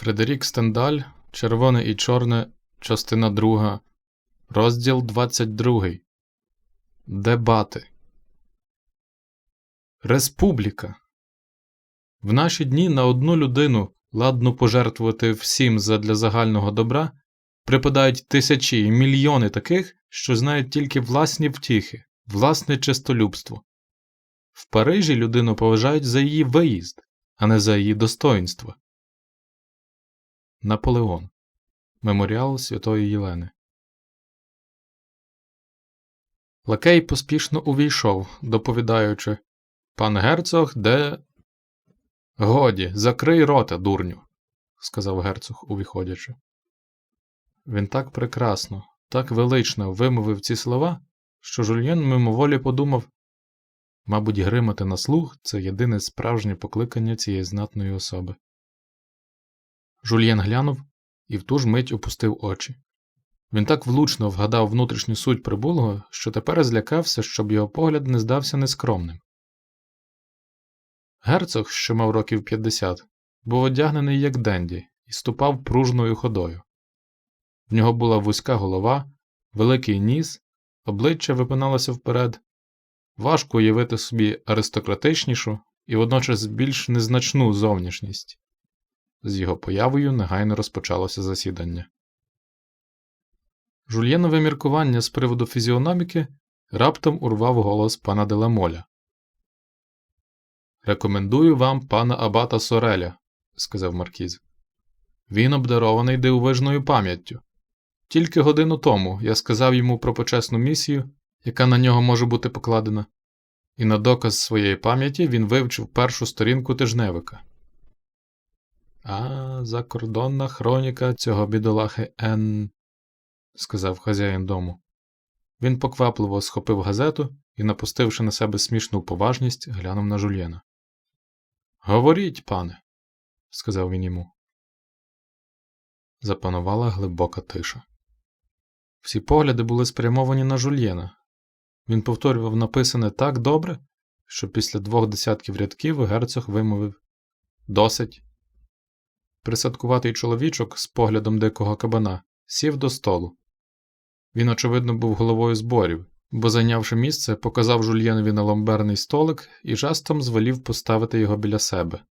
Фредерік Стендаль, Червоне і Чорне, частина 2, розділ 22. Дебати. Республіка. В наші дні на одну людину, ладну пожертвувати всім задля загального добра, припадають тисячі і мільйони таких, що знають тільки власні втіхи, власне чистолюбство. В Парижі людину поважають за її виїзд, а не за її достоїнство. Наполеон. Меморіал Святої Єлени. Лакей поспішно увійшов, доповідаючи Пан герцог, де. Годі, закрий рота, дурню, сказав герцог, увіходячи. Він так прекрасно, так велично вимовив ці слова, що Жульєн мимоволі подумав мабуть, гримати на слух це єдине справжнє покликання цієї знатної особи. Жульєн глянув і в ту ж мить опустив очі. Він так влучно вгадав внутрішню суть прибулого, що тепер злякався, щоб його погляд не здався нескромним. Герцог, що мав років 50, був одягнений як денді і ступав пружною ходою. В нього була вузька голова, великий ніс, обличчя випиналося вперед. Важко уявити собі аристократичнішу і водночас більш незначну зовнішність. З його появою негайно розпочалося засідання. Жульєнове міркування з приводу фізіономіки раптом урвав голос пана Деламоля. Рекомендую вам пана Абата Сореля, сказав Маркіз. Він обдарований дивовижною пам'яттю. Тільки годину тому я сказав йому про почесну місію, яка на нього може бути покладена, і на доказ своєї пам'яті він вивчив першу сторінку тижневика. А закордонна хроніка цього бідолахи Н. сказав хазяїн дому. Він поквапливо схопив газету і, напустивши на себе смішну поважність, глянув на жульєна. Говоріть, пане, сказав він йому. Запанувала глибока тиша. Всі погляди були спрямовані на жульєна. Він повторював написане так добре, що після двох десятків рядків герцог вимовив Досить. Присадкуватий чоловічок з поглядом дикого кабана сів до столу. Він, очевидно, був головою зборів, бо, зайнявши місце, показав жульєнові на ломберний столик і жестом звелів поставити його біля себе.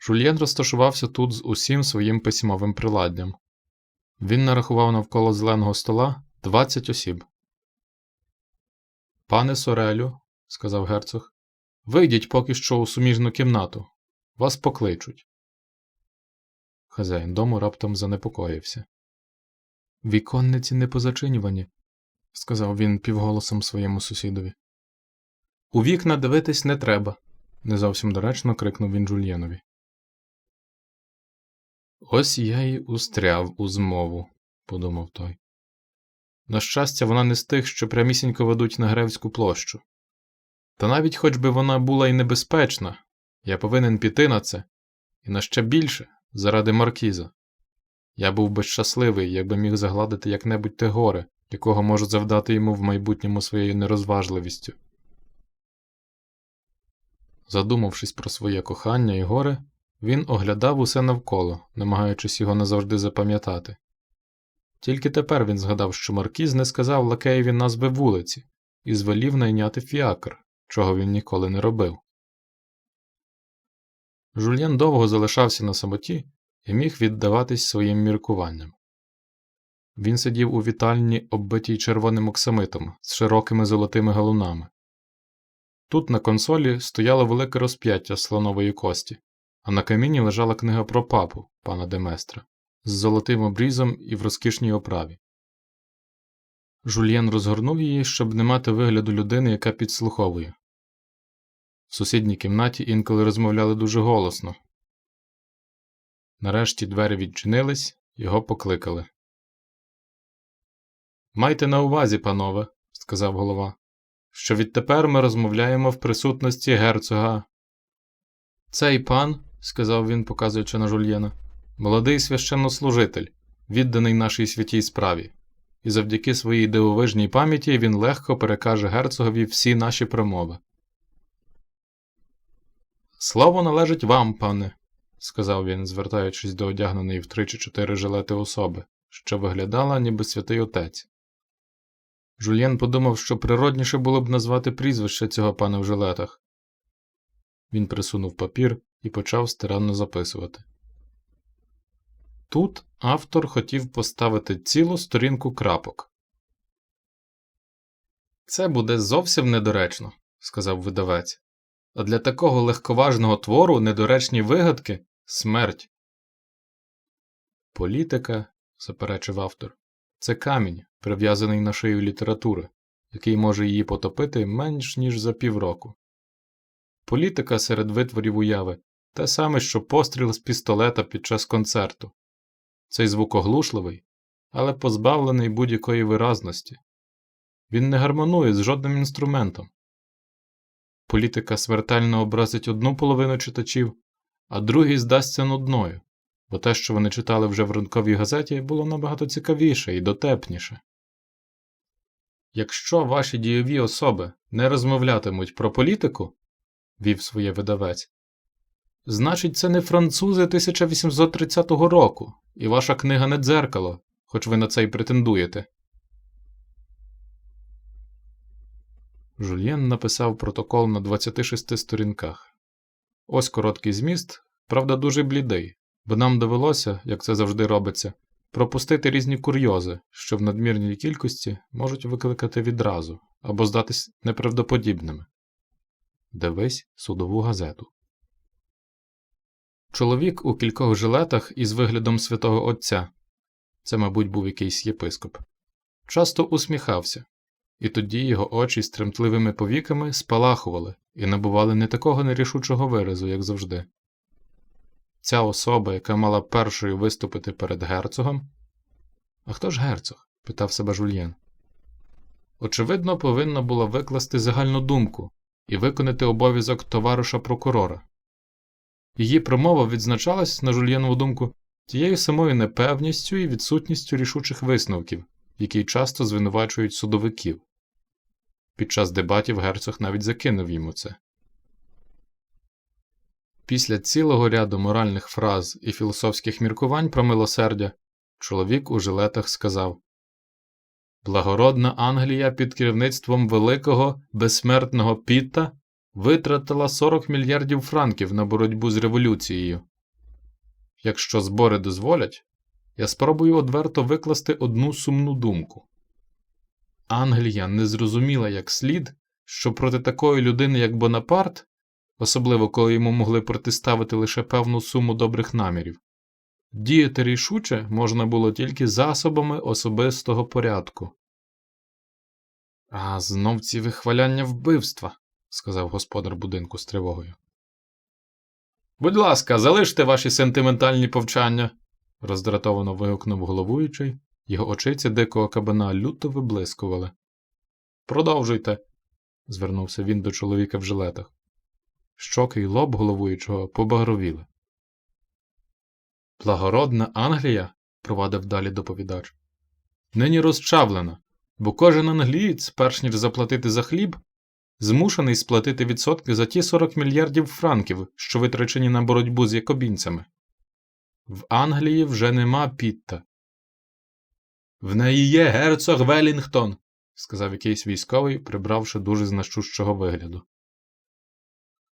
Жульєн розташувався тут з усім своїм письмовим приладдям. Він нарахував навколо зеленого стола 20 осіб. Пане Сорелю, сказав герцог, вийдіть поки що у суміжну кімнату. Вас покличуть. Хазяїн дому раптом занепокоївся. Віконниці не позачинювані, сказав він півголосом своєму сусідові. У вікна дивитись не треба, не зовсім доречно крикнув він Жульєнові. Ось я й устряв у змову, подумав той. На щастя, вона не з тих, що прямісінько ведуть на Гревську площу. Та навіть хоч би вона була й небезпечна, я повинен піти на це, і на ще більше заради маркіза. Я був би щасливий, якби міг загладити як-небудь те горе, якого можу завдати йому в майбутньому своєю нерозважливістю. Задумавшись про своє кохання і горе, він оглядав усе навколо, намагаючись його назавжди запам'ятати. Тільки тепер він згадав, що Маркіз не сказав лакеєві назви вулиці і звелів найняти фіакр, чого він ніколи не робив. Жульєн довго залишався на самоті і міг віддаватись своїм міркуванням. Він сидів у вітальні, оббитій червоним оксамитом з широкими золотими галунами. Тут на консолі стояло велике розп'яття слонової кості, а на каміні лежала книга про папу пана Деместра з золотим обрізом і в розкішній оправі. Жульєн розгорнув її, щоб не мати вигляду людини, яка підслуховує. В сусідній кімнаті інколи розмовляли дуже голосно. Нарешті двері відчинились, його покликали. Майте на увазі, панове, сказав голова, що відтепер ми розмовляємо в присутності герцога. Цей пан, сказав він, показуючи на жульєна, молодий священнослужитель, відданий нашій святій справі, і завдяки своїй дивовижній пам'яті він легко перекаже герцогові всі наші промови. Слово належить вам, пане, сказав він, звертаючись до одягненої в три чи чотири жилети особи, що виглядала, ніби святий отець. Жульєн подумав, що природніше було б назвати прізвище цього пана в жилетах. Він присунув папір і почав старанно записувати. Тут автор хотів поставити цілу сторінку крапок. Це буде зовсім недоречно, сказав видавець. А для такого легковажного твору недоречні вигадки смерть. Політика, заперечив автор, це камінь, прив'язаний на шию літератури, який може її потопити менш ніж за півроку. Політика серед витворів уяви те саме, що постріл з пістолета під час концерту. Цей звук оглушливий, але позбавлений будь-якої виразності. Він не гармонує з жодним інструментом. Політика смертельно образить одну половину читачів, а другій здасться нудною, бо те, що вони читали вже в ранковій газеті, було набагато цікавіше і дотепніше. Якщо ваші дійові особи не розмовлятимуть про політику, вів своє видавець, значить, це не французи 1830 року, і ваша книга не дзеркало, хоч ви на це й претендуєте. Жульєн написав протокол на 26 сторінках. Ось короткий зміст, правда, дуже блідий, бо нам довелося, як це завжди робиться, пропустити різні курйози, що в надмірній кількості можуть викликати відразу або здатись неправдоподібними. Дивись судову газету. Чоловік у кількох жилетах із виглядом святого Отця це, мабуть, був якийсь єпископ. Часто усміхався, і тоді його очі з тремтливими повіками спалахували і набували не такого нерішучого виразу, як завжди. Ця особа, яка мала першою виступити перед герцогом. А хто ж герцог? питав себе Жульєн. Очевидно, повинна була викласти загальну думку і виконати обов'язок товариша прокурора. Її промова відзначалась, на Жульєнову думку, тією самою непевністю і відсутністю рішучих висновків, які часто звинувачують судовиків. Під час дебатів герцог навіть закинув йому це. Після цілого ряду моральних фраз і філософських міркувань про милосердя чоловік у жилетах сказав Благородна Англія під керівництвом великого безсмертного Пітта витратила 40 мільярдів франків на боротьбу з революцією. Якщо збори дозволять, я спробую одверто викласти одну сумну думку. Англія не зрозуміла як слід, що проти такої людини, як Бонапарт, особливо коли йому могли протиставити лише певну суму добрих намірів, діяти рішуче можна було тільки засобами особистого порядку. А знов ці вихваляння вбивства, сказав господар будинку з тривогою. Будь ласка, залиште ваші сентиментальні повчання, роздратовано вигукнув головуючий, його очиці дикого кабана люто виблискували. Продовжуйте, звернувся він до чоловіка в жилетах. Щоки й лоб головуючого побагровіли. Благородна Англія, провадив далі доповідач, нині розчавлена, бо кожен англієць, перш ніж заплатити за хліб, змушений сплатити відсотки за ті 40 мільярдів франків, що витрачені на боротьбу з якобінцями. В Англії вже нема Пітта. В неї є герцог Велінгтон, сказав якийсь військовий, прибравши дуже значущого вигляду.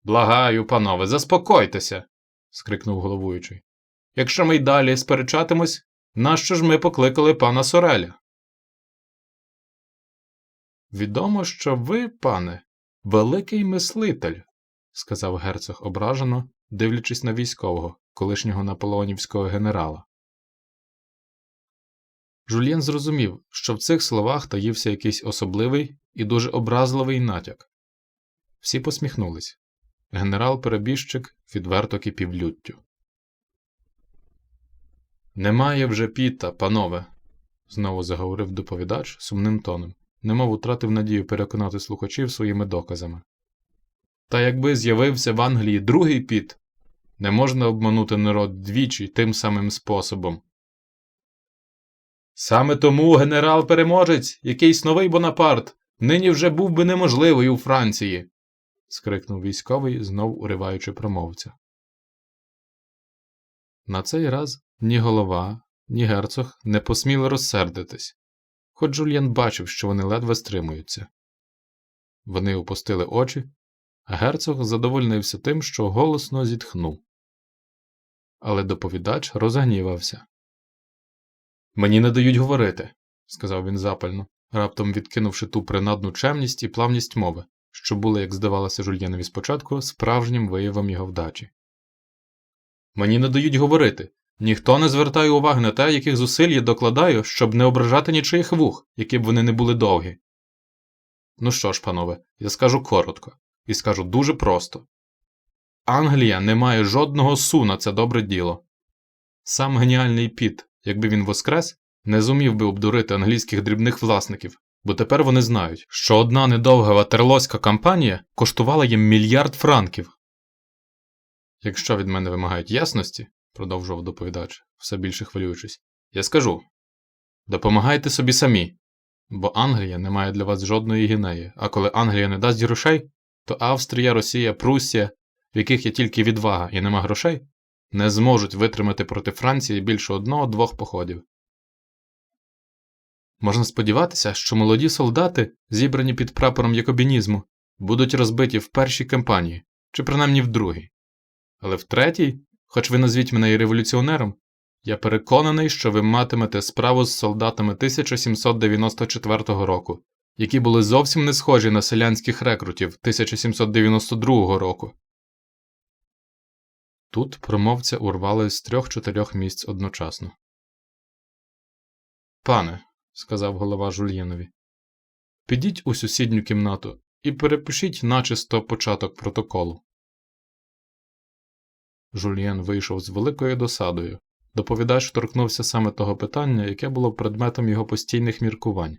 Благаю, панове, заспокойтеся. скрикнув головуючий. Якщо ми й далі сперечатимось, нащо ж ми покликали пана Сореля? Відомо, що ви, пане, великий мислитель, сказав герцог ображено, дивлячись на військового, колишнього наполеонівського генерала. Жульєн зрозумів, що в цих словах таївся якийсь особливий і дуже образливий натяк. Всі посміхнулись. Генерал-перебіжчик відверто кипів люттю. Немає вже піта, панове, знову заговорив доповідач сумним тоном, немов утратив надію переконати слухачів своїми доказами. Та якби з'явився в Англії другий піт, не можна обманути народ двічі тим самим способом. Саме тому генерал-переможець, якийсь новий Бонапарт, нині вже був би неможливий у Франції. скрикнув військовий, знов уриваючи промовця. На цей раз ні голова, ні герцог не посміли розсердитись, хоч Жульєн бачив, що вони ледве стримуються. Вони опустили очі, герцог задовольнився тим, що голосно зітхнув. Але доповідач розгнівався. Мені не дають говорити, сказав він запально, раптом відкинувши ту принадну чемність і плавність мови, що були, як здавалося Жульєнові спочатку, справжнім виявом його вдачі. Мені не дають говорити. Ніхто не звертає уваги на те, яких зусиль я докладаю, щоб не ображати нічиїх вух, які б вони не були довгі. Ну що ж, панове, я скажу коротко, і скажу дуже просто. Англія не має жодного су на це добре діло. Сам геніальний піт, якби він воскрес, не зумів би обдурити англійських дрібних власників, бо тепер вони знають, що одна недовга ватерлоська кампанія коштувала їм мільярд франків. Якщо від мене вимагають ясності, продовжував доповідач, все більше хвилюючись, я скажу допомагайте собі самі, бо Англія не має для вас жодної гінеї, а коли Англія не дасть грошей, то Австрія, Росія, Пруссія, в яких є тільки відвага і нема грошей, не зможуть витримати проти Франції більше одного-двох походів. Можна сподіватися, що молоді солдати, зібрані під прапором якобінізму, будуть розбиті в першій кампанії, чи принаймні в другій. Але в третій, хоч ви назвіть мене і революціонером, я переконаний, що ви матимете справу з солдатами 1794 року, які були зовсім не схожі на селянських рекрутів 1792 року. Тут промовця урвали з трьох-чотирьох місць одночасно. Пане, сказав голова Жульєнові, підіть у сусідню кімнату і перепишіть начисто початок протоколу. Жульєн вийшов з великою досадою. Доповідач торкнувся саме того питання, яке було предметом його постійних міркувань.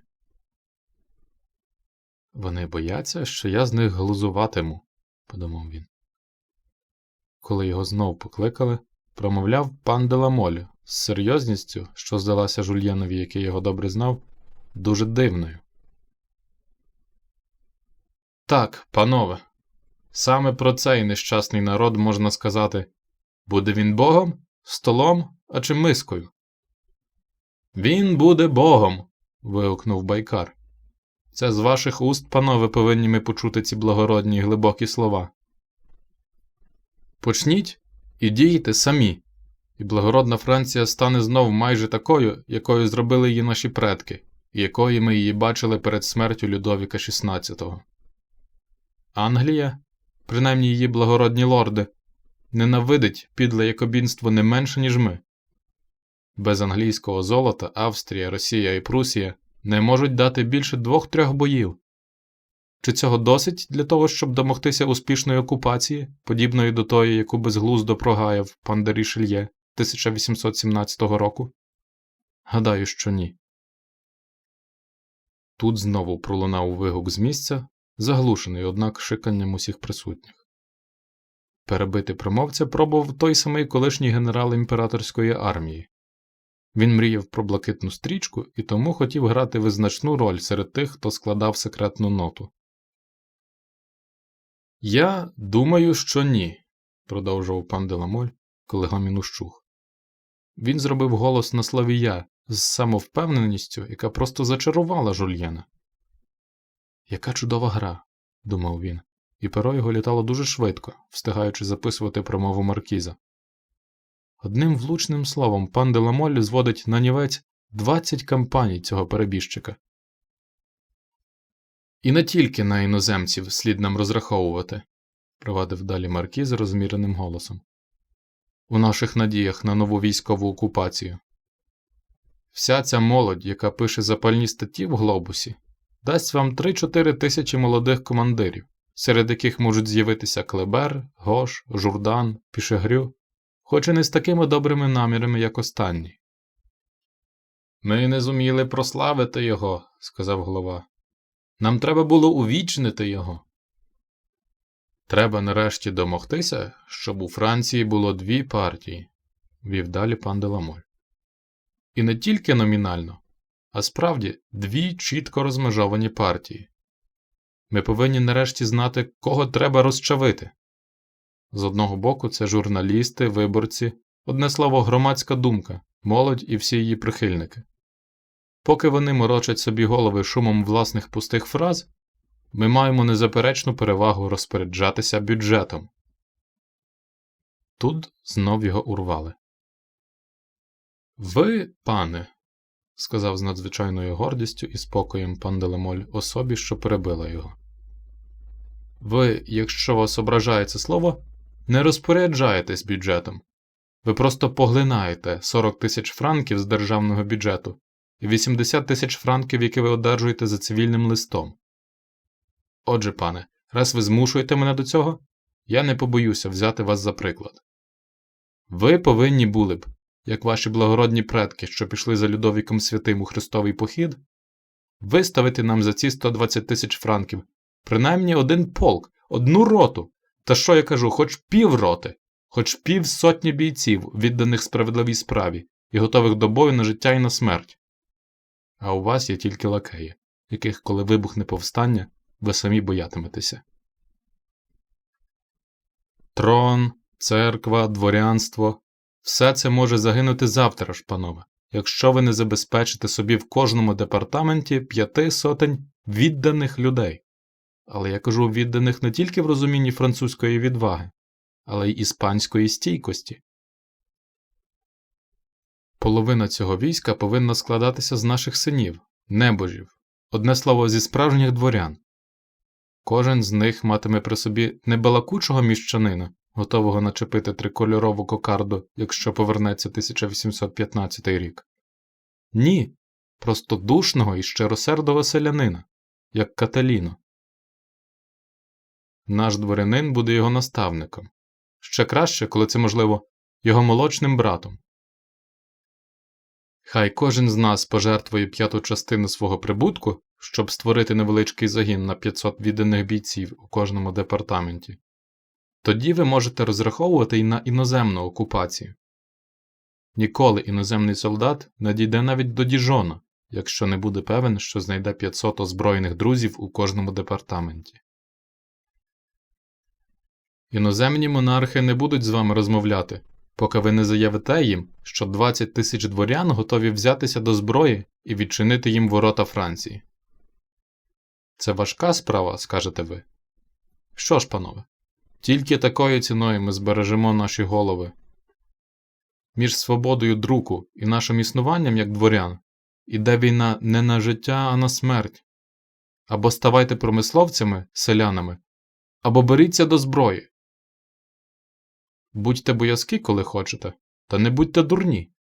Вони бояться, що я з них глузуватиму, подумав він. Коли його знов покликали, промовляв пан Деламоль з серйозністю, що здалася Жульєнові, який його добре знав, дуже дивною. Так, панове, саме про цей нещасний народ можна сказати буде він богом, столом, а чи мискою? Він буде богом. вигукнув байкар. Це з ваших уст, панове, повинні ми почути ці благородні й глибокі слова. Почніть і дійте самі, і благородна Франція стане знов майже такою, якою зробили її наші предки, і якою ми її бачили перед смертю Людовіка XVI. Англія, принаймні її благородні лорди, ненавидить підле якобінство не менше, ніж ми. Без англійського золота Австрія, Росія і Прусія не можуть дати більше двох-трьох боїв. Чи цього досить для того, щоб домогтися успішної окупації, подібної до тої, яку безглуздо прогаяв пан де Рішельє 1817 року? Гадаю, що ні. Тут знову пролунав вигук з місця, заглушений, однак, шиканням усіх присутніх. Перебити промовця пробував той самий колишній генерал імператорської армії. Він мріяв про блакитну стрічку і тому хотів грати визначну роль серед тих, хто складав секретну ноту. Я думаю, що ні, продовжував пан Деламоль, коли гомін ущух. Він зробив голос на слові я з самовпевненістю, яка просто зачарувала жульєна. Яка чудова гра, думав він, і перо його літало дуже швидко, встигаючи записувати промову Маркіза. Одним влучним словом, пан Деламоль зводить на нівець 20 кампаній цього перебіжчика. І не тільки на іноземців слід нам розраховувати, провадив далі Маркіз розміреним голосом. У наших надіях на нову військову окупацію. Вся ця молодь, яка пише запальні статті в глобусі, дасть вам 3-4 тисячі молодих командирів, серед яких можуть з'явитися Клебер, Гош, Журдан, Пішегрю, хоч і не з такими добрими намірами, як останні. Ми не зуміли прославити його, сказав голова. Нам треба було увічнити його. Треба нарешті домогтися, щоб у Франції було дві партії, вів далі пан Деламоль. І не тільки номінально, а справді дві чітко розмежовані партії. Ми повинні нарешті знати, кого треба розчавити. З одного боку, це журналісти, виборці, Одне слово, громадська думка, молодь і всі її прихильники. Поки вони морочать собі голови шумом власних пустих фраз, ми маємо незаперечну перевагу розпоряджатися бюджетом. Тут знов його урвали. Ви, пане, сказав з надзвичайною гордістю і спокоєм пан Делемоль особі, що перебила його. Ви, якщо вас ображає це слово, не розпоряджаєтесь бюджетом. Ви просто поглинаєте 40 тисяч франків з державного бюджету і 80 тисяч франків, які ви одержуєте за цивільним листом. Отже, пане, раз ви змушуєте мене до цього, я не побоюся взяти вас за приклад. Ви повинні були б, як ваші благородні предки, що пішли за Людовіком Святим у Христовий похід, виставити нам за ці 120 тисяч франків принаймні один полк, одну роту, та що я кажу, хоч пів роти, хоч пів сотні бійців, відданих справедливій справі і готових до бою на життя і на смерть. А у вас є тільки лакеї, яких, коли вибухне повстання, ви самі боятиметеся. Трон, церква, дворянство все це може загинути завтра ж, панове, якщо ви не забезпечите собі в кожному департаменті п'яти сотень відданих людей. Але я кажу відданих не тільки в розумінні французької відваги, але й іспанської стійкості. Половина цього війська повинна складатися з наших синів, небожів, одне слово, зі справжніх дворян. Кожен з них матиме при собі не балакучого міщанина, готового начепити трикольорову кокарду, якщо повернеться 1815 рік. Ні, просто душного і щиросердого селянина, як Каталіно. Наш дворянин буде його наставником. Ще краще, коли це можливо, його молочним братом. Хай кожен з нас пожертвує п'яту частину свого прибутку, щоб створити невеличкий загін на 500 відданих бійців у кожному департаменті. Тоді ви можете розраховувати й на іноземну окупацію. Ніколи іноземний солдат не дійде навіть до Діжона, якщо не буде певен, що знайде 500 озброєних друзів у кожному департаменті. Іноземні монархи не будуть з вами розмовляти, поки ви не заявите їм, що 20 тисяч дворян готові взятися до зброї і відчинити їм ворота Франції. Це важка справа, скажете ви. Що ж, панове, тільки такою ціною ми збережемо наші голови. Між свободою друку і нашим існуванням як дворян іде війна не на життя, а на смерть. Або ставайте промисловцями, селянами, або беріться до зброї. Будьте боязкі, коли хочете, та не будьте дурні.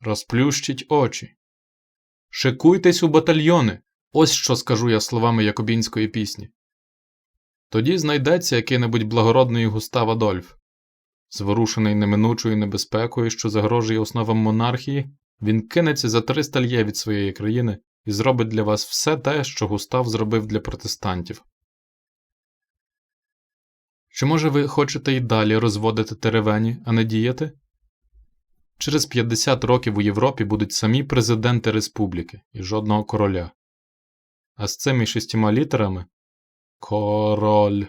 Розплющіть очі. Шикуйтесь у батальйони. Ось що скажу я словами якобінської пісні. Тоді знайдеться який-небудь благородний Густав Адольф. Зворушений неминучою небезпекою, що загрожує основам монархії, він кинеться за три стальє від своєї країни і зробить для вас все те, що Густав зробив для протестантів. Чи може ви хочете й далі розводити теревені, а не діяти? Через 50 років у Європі будуть самі президенти республіки і жодного короля. А з цими шістьма літерами король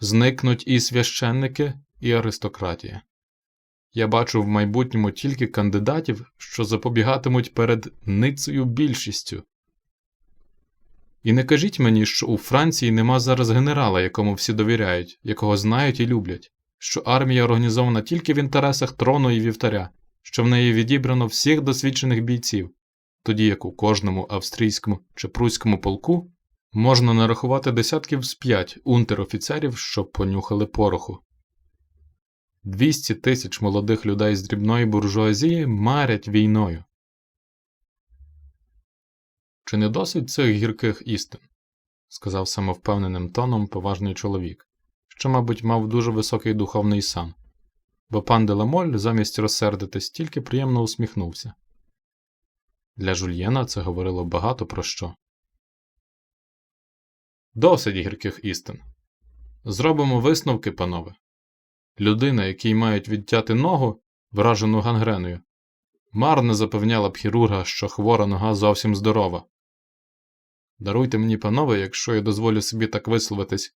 зникнуть і священники, і аристократія. Я бачу в майбутньому тільки кандидатів, що запобігатимуть перед ницею більшістю. І не кажіть мені, що у Франції нема зараз генерала, якому всі довіряють, якого знають і люблять, що армія організована тільки в інтересах трону і вівтаря, що в неї відібрано всіх досвідчених бійців, тоді як у кожному австрійському чи пруському полку можна нарахувати десятків з п'ять унтер-офіцерів, що понюхали пороху. 200 тисяч молодих людей з дрібної буржуазії марять війною. Чи не досить цих гірких істин? сказав самовпевненим тоном поважний чоловік, що, мабуть, мав дуже високий духовний сан, бо пан Деламоль замість розсердитись тільки приємно усміхнувся. Для жульєна це говорило багато про що. Досить гірких істин. Зробимо висновки, панове. Людина, якій мають відтяти ногу, вражену гангреною, марно запевняла б хірурга, що хвора нога зовсім здорова. Даруйте мені, панове, якщо я дозволю собі так висловитись,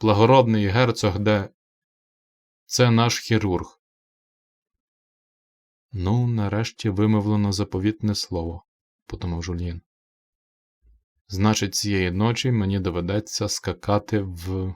благородний герцог де це наш хірург. Ну, нарешті вимовлено заповітне слово, подумав Жульєн. Значить, цієї ночі мені доведеться скакати в